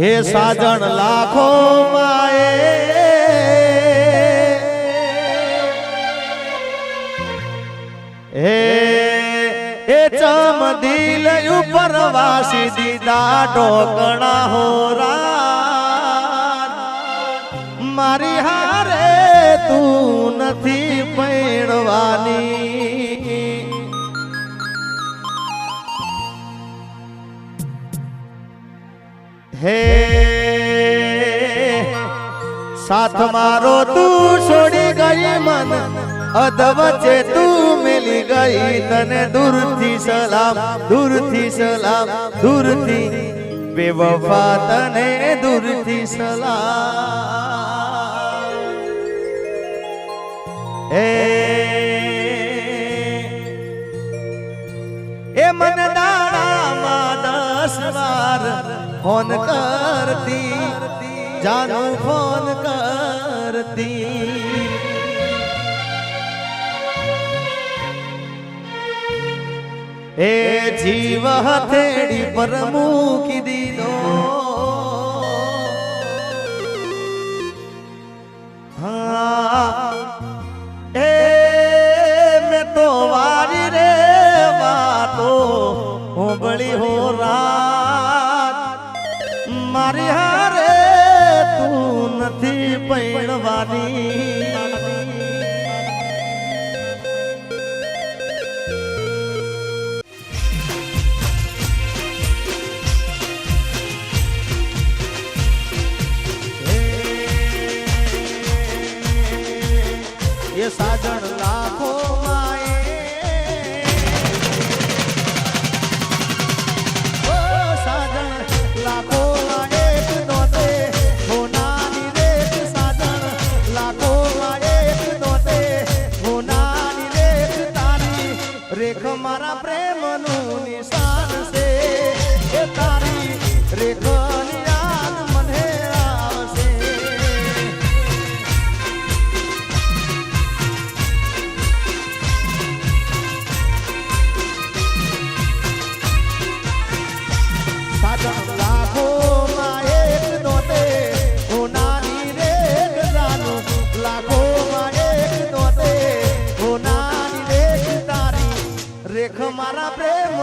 હે સાજણ લાખો માએ. હે, એ ચમ દિલ ઉપર વાસી દીદા ઢોકણા હોરા. મારી હારે તું નથી હે સાથ મારો તું છોડી ગઈ મન અધવચે તું મિલી ગઈ તને દૂરથી સલામ દૂરથી સલામ, દૂરથી બેવફા તને દૂરથી સલામ. હે એ મન દાડામાં દસ વાર ફોન કરતી જાનુ ફોન કરતી. એ જીવ હથેડી પર મૂકી દીધો.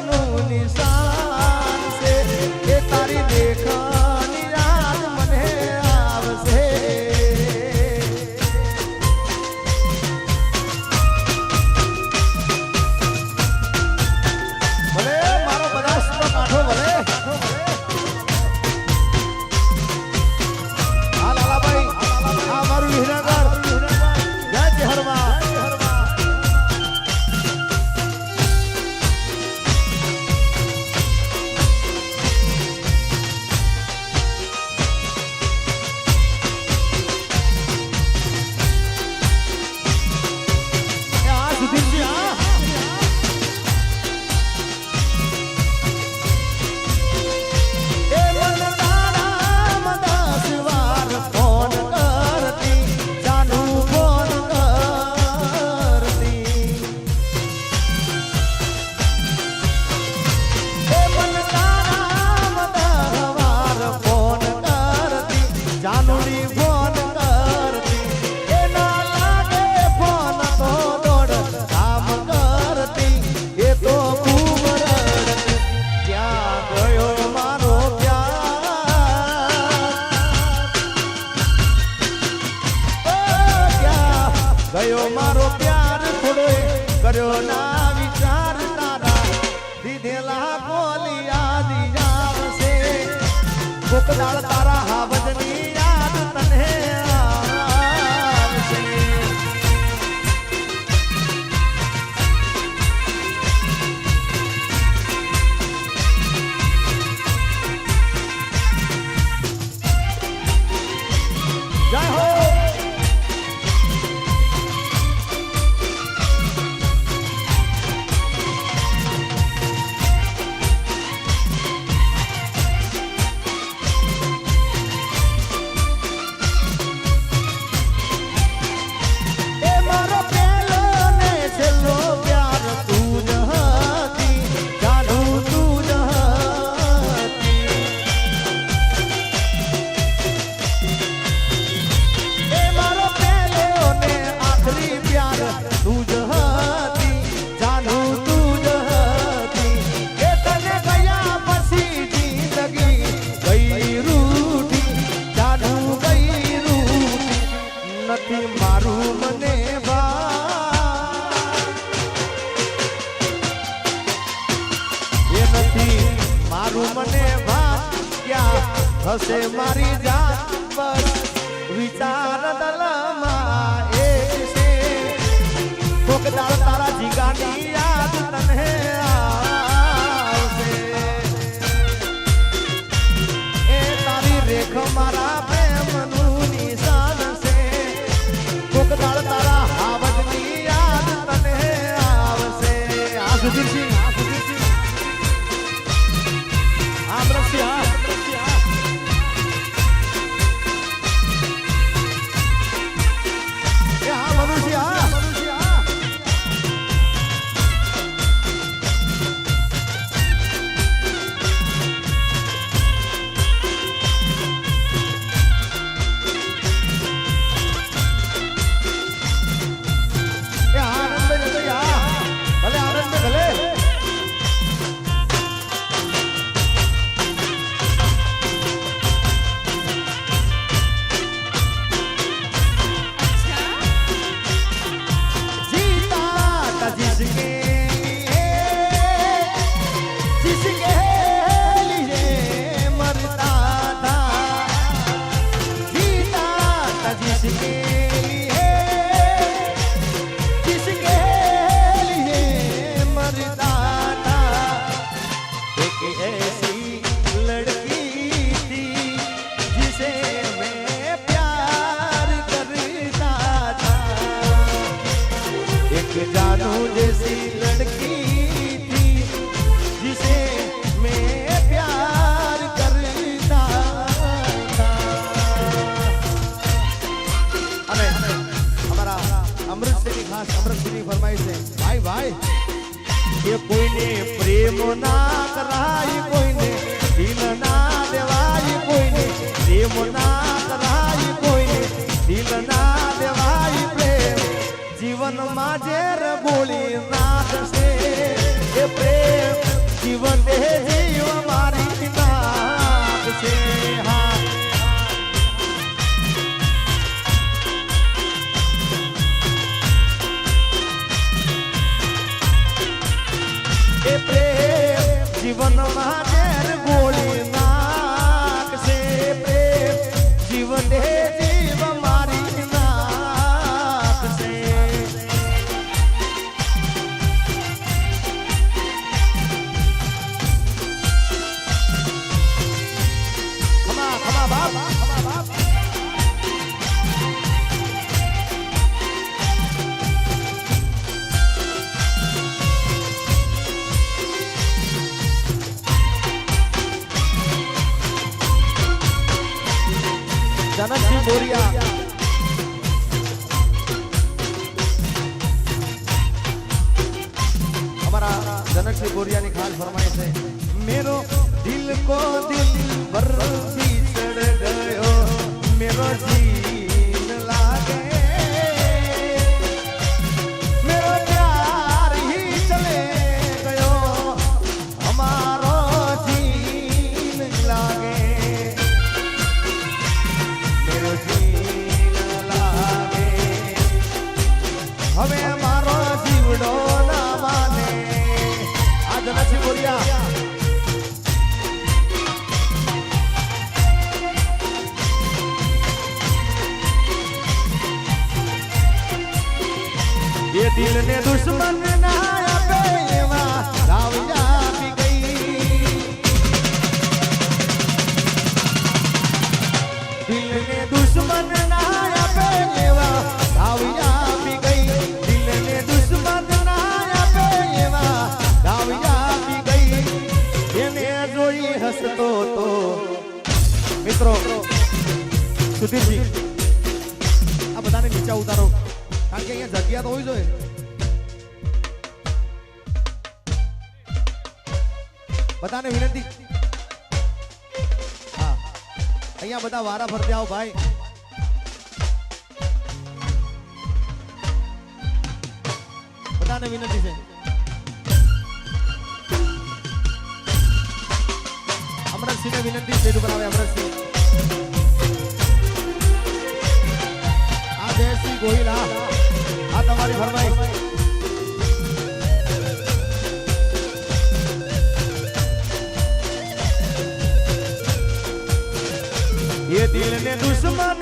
জানুনি সা હશે મારી જાત પર વિચાર દલમાં એક છે. કોક દાળ તારા જીગાની પ્રેમ ના કરાય કોઈને, દિલ ના દેવાય કોઈને, પ્રેમ ના કરાય કોઈને, દિલ ના દેવાય પ્રેમ. જીવનમાં ઝેર બોલી નાખશે એ પ્રેમ જીવન દે જીવ મારી નાખશે હા. જીવનમાં મિત્રો, સુધીરજી, આ બધાને નીચે ઉતારો. કારણ કે અહીંયા જગ્યા તો હોવી જોઈએ. બધાને વિનંતી. અહીંયા બધા વારા ફરતે આવો ભાઈ. બધાને વિનંતી છે. અમરતસિંહને વિનંતી સ્ટેજ ઉપર આવે અમરતસિંહ આ જયસિંહ ગોહિલ. આ તમારી ફરમાઈશ એ દિલને દુશ્મન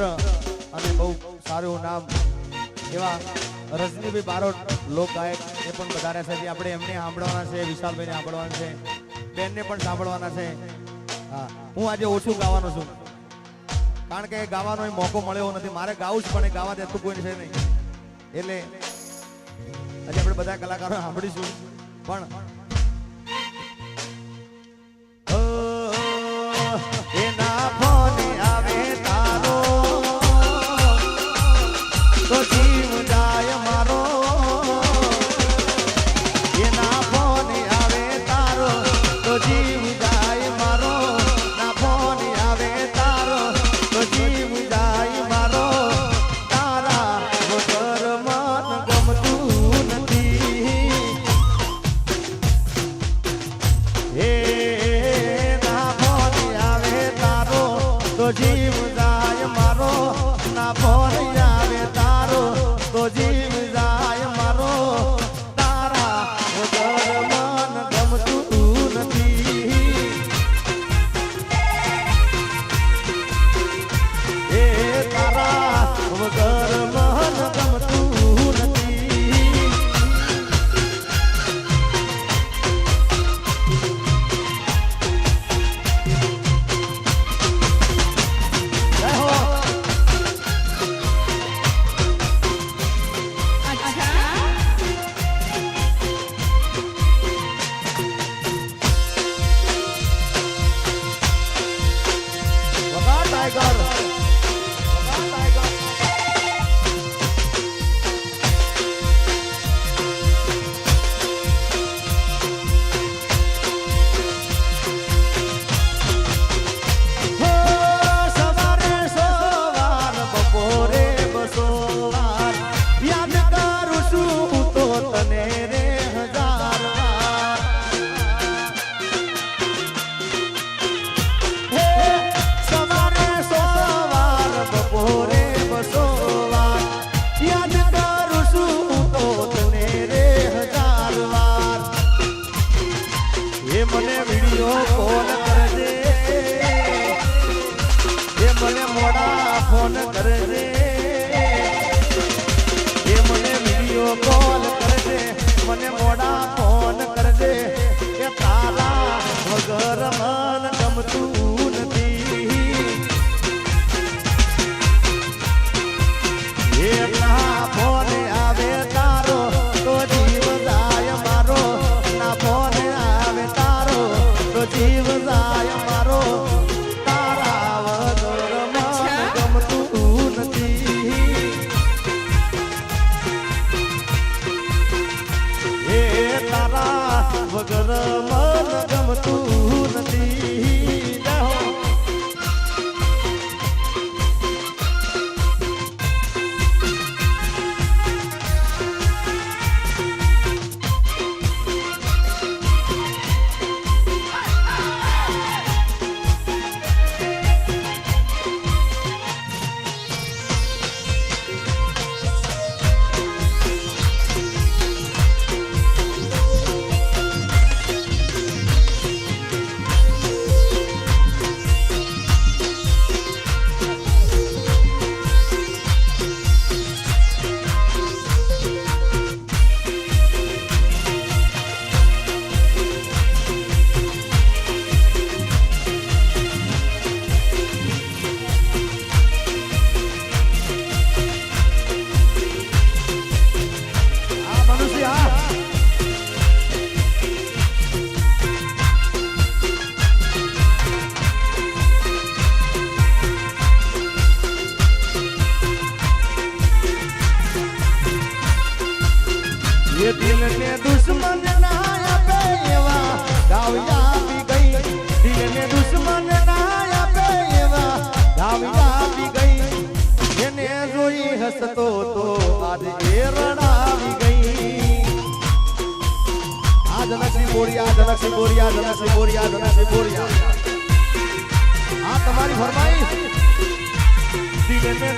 મિત્ર અને બહુ સારું નામ એવા રજનીભાઈ બારોટ લોક ગાયક એ પણ વધારે છે. આપણે એમને સાંભળવાના છે, વિશાલભાઈને સાંભળવાના છે, બેનને પણ સાંભળવાના છે. હા, હું આજે ઓછું ગાવાનો છું. કારણ કે ગાવાનો મોકો મળ્યો નથી. મારે ગાવું જ પણ ગાવા દેતું કોઈ છે નહીં. એટલે આજે આપણે બધા કલાકારો સાંભળીશું. પણ એના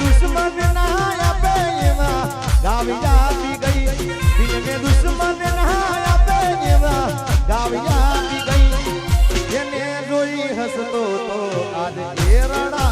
દુશ્મન ના આપે એવા ગાવી જાતી ગઈ. દિલને દુશ્મન ના આપે એવા ગાવી જાતી ગઈ. એને જોઈ હસતો તો આજ કેરડા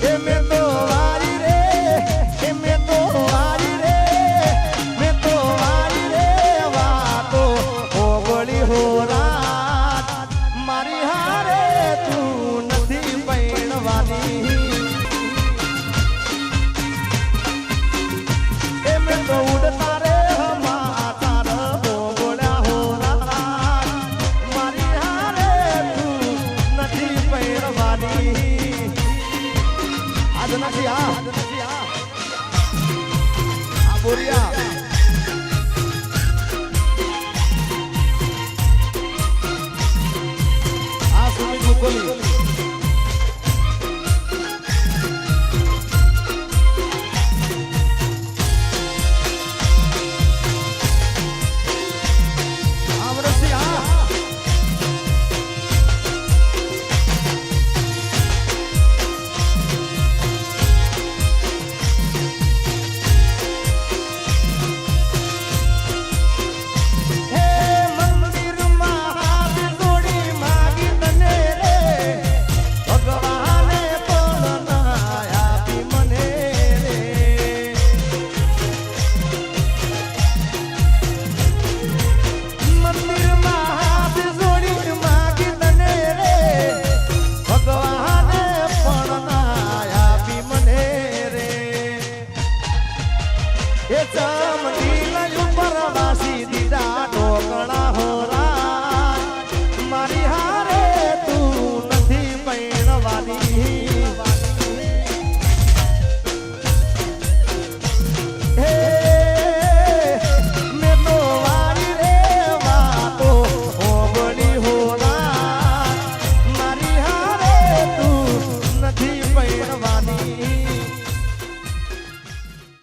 que me doy. કોની?